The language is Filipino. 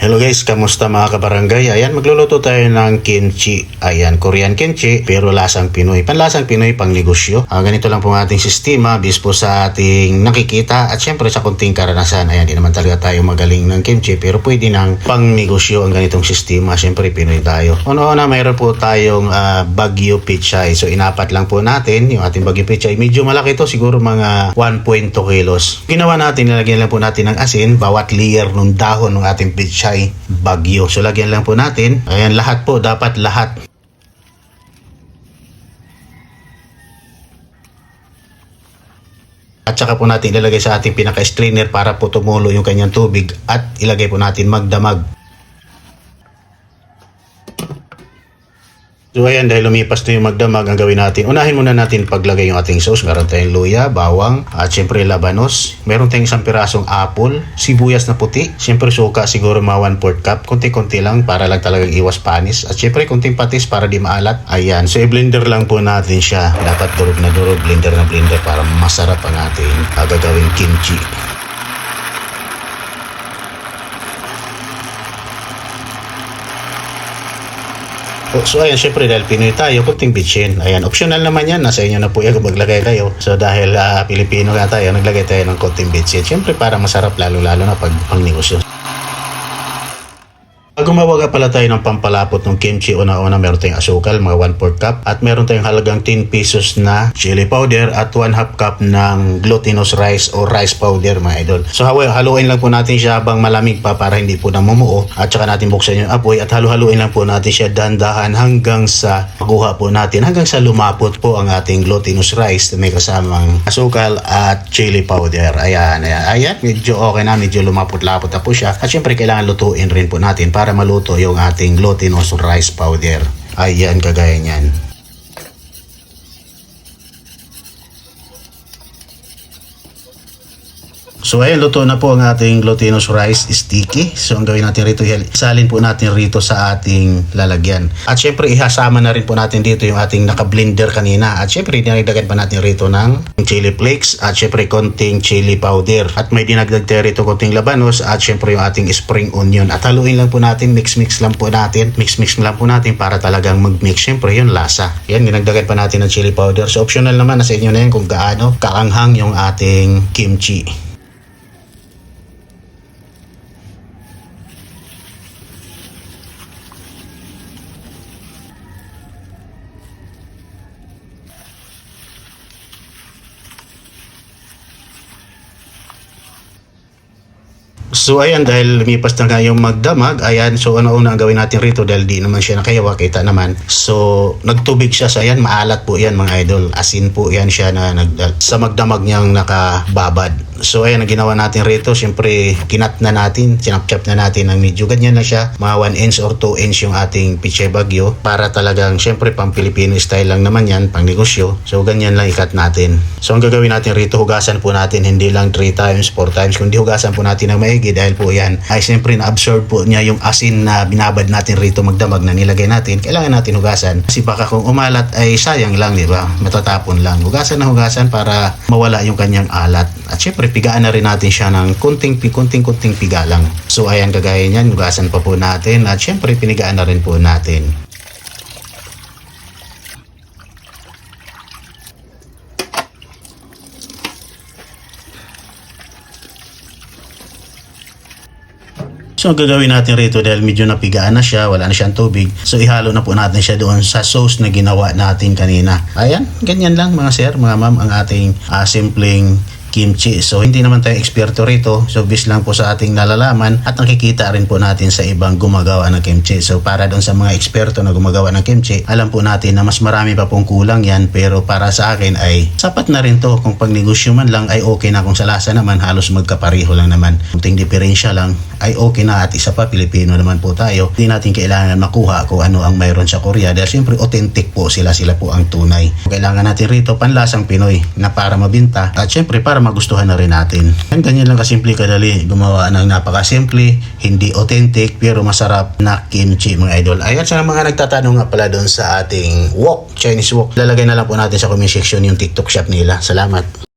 Hello guys, kamusta mga kabarangay? Ayan, magluluto tayo ng kimchi. Ayan, Korean kimchi, pero lasang Pinoy. Panlasang Pinoy, pang negosyo. Ah, ganito lang po ang ating sistema, bis po sa ating nakikita at syempre sa kunting karanasan. Ayan, di naman talaga tayo magaling ng kimchi, pero pwede ng pang negosyo ang ganitong sistema. Syempre, Pinoy tayo. Una-una, mayroon po tayong ah, Baguio Pichay. So, inapat lang po natin yung ating Baguio Pichay. Medyo malaki to, siguro mga 1.2 kilos. Ginawa natin, nilagyan lang po natin ng asin, bawat layer ng dahon ng ating pichay bagyo. So lagyan lang po natin. Ayan lahat po, dapat lahat. At saka po natin ilalagay sa ating pinaka-strainer para po tumulo yung kanyang tubig at ilagay po natin magdamag. So ayan, dahil lumipas na yung magdamag, ang gawin natin, unahin muna natin paglagay yung ating sauce. Meron tayong luya, bawang, at syempre labanos. Meron tayong isang pirasong apple, sibuyas na puti, syempre suka siguro mga 1 4 cup, konti-konti lang para lang talagang iwas panis. At syempre konting patis para di maalat. Ayan, so i-blender lang po natin siya. Dapat durog na durog, blender na blender para masarap ang ating gagawing kimchi. So ayan, syempre dahil Pinoy tayo, kunting bitchin. Ayan, optional naman yan. Nasa inyo na po yan kung maglagay kayo. So dahil ah, Pilipino nga tayo, naglagay tayo ng kunting bitchin. Syempre para masarap lalo-lalo na pag pang negosyo. Pag gumawa ka pala tayo ng pampalapot ng kimchi, una-una meron tayong asukal, mga 1 4 cup. At meron tayong halagang 10 pesos na chili powder at 1 half cup ng glutinous rice o rice powder mga idol. So haluin lang po natin siya habang malamig pa para hindi po namumuo. At saka natin buksan yung apoy at halu-haluin lang po natin siya dandahan hanggang sa makuha po natin. Hanggang sa lumapot po ang ating glutinous rice na may kasamang asukal at chili powder. Ayan, ayan, ayan. Medyo okay na, medyo lumapot-lapot na po siya. At syempre kailangan lutuin rin po natin para maluto yung ating glutinous rice powder. Ayan, kagaya niyan. So ayan, luto na po ang ating glutinous rice sticky. So ang gawin natin rito, isalin po natin rito sa ating lalagyan. At syempre, ihasama na rin po natin dito yung ating naka-blender kanina. At syempre, dinagdagan pa natin rito ng chili flakes at syempre konting chili powder. At may dinagdag tayo rito konting labanos at syempre yung ating spring onion. At haluin lang po natin, mix-mix lang po natin. Mix-mix lang po natin para talagang mag-mix. Syempre, yun lasa. Yan, dinagdagan pa natin ng chili powder. So optional naman, nasa inyo na yan kung gaano kaanghang yung ating kimchi. So ayan dahil lumipas na nga yung magdamag, ayan so ano una ang gawin natin rito dahil di naman siya nakayawa kita naman. So nagtubig siya sa ayan maalat po yan mga idol. Asin po yan siya na nag, sa magdamag niyang nakababad. So ayan ang ginawa natin rito, syempre kinat na natin, sinapchap na natin ng medyo ganyan na siya, mga 1 inch or 2 inch yung ating piche bagyo para talagang syempre pang Filipino style lang naman yan, pang negosyo. So ganyan lang ikat natin. So ang gagawin natin rito, hugasan po natin hindi lang 3 times, 4 times, kundi hugasan po natin ng maigi dahil po yan ay syempre na-absorb po niya yung asin na binabad natin rito magdamag na nilagay natin. Kailangan natin hugasan kasi baka kung umalat ay sayang lang, di ba? Matatapon lang. Hugasan na hugasan para mawala yung kanyang alat. At syempre pigaan na rin natin siya ng kunting kunting kunting piga lang. So ayan kagaya niyan, hugasan pa po natin at syempre pinigaan na rin po natin. So ang gagawin natin rito dahil medyo napigaan na siya, wala na siyang tubig. So ihalo na po natin siya doon sa sauce na ginawa natin kanina. Ayan, ganyan lang mga sir, mga ma'am, ang ating uh, simpleng kimchi. So hindi naman tayo eksperto rito. So bis lang po sa ating nalalaman at nakikita rin po natin sa ibang gumagawa ng kimchi. So para doon sa mga eksperto na gumagawa ng kimchi, alam po natin na mas marami pa pong kulang yan pero para sa akin ay sapat na rin to. Kung pag negosyo man lang ay okay na kung sa lasa naman halos magkapareho lang naman. Kunting diferensya lang ay okay na at isa pa Pilipino naman po tayo. Hindi natin kailangan makuha kung ano ang mayroon sa Korea dahil siyempre authentic po sila. Sila po ang tunay. Kailangan natin rito panlasang Pinoy na para mabinta at siyempre para magustuhan na rin natin. Yan, ganyan lang kasimple kadali. Gumawa ng napakasimple, hindi authentic, pero masarap na kimchi mga idol. Ayan sa mga nagtatanong nga pala doon sa ating wok, Chinese wok. Lalagay na lang po natin sa comment section yung TikTok shop nila. Salamat.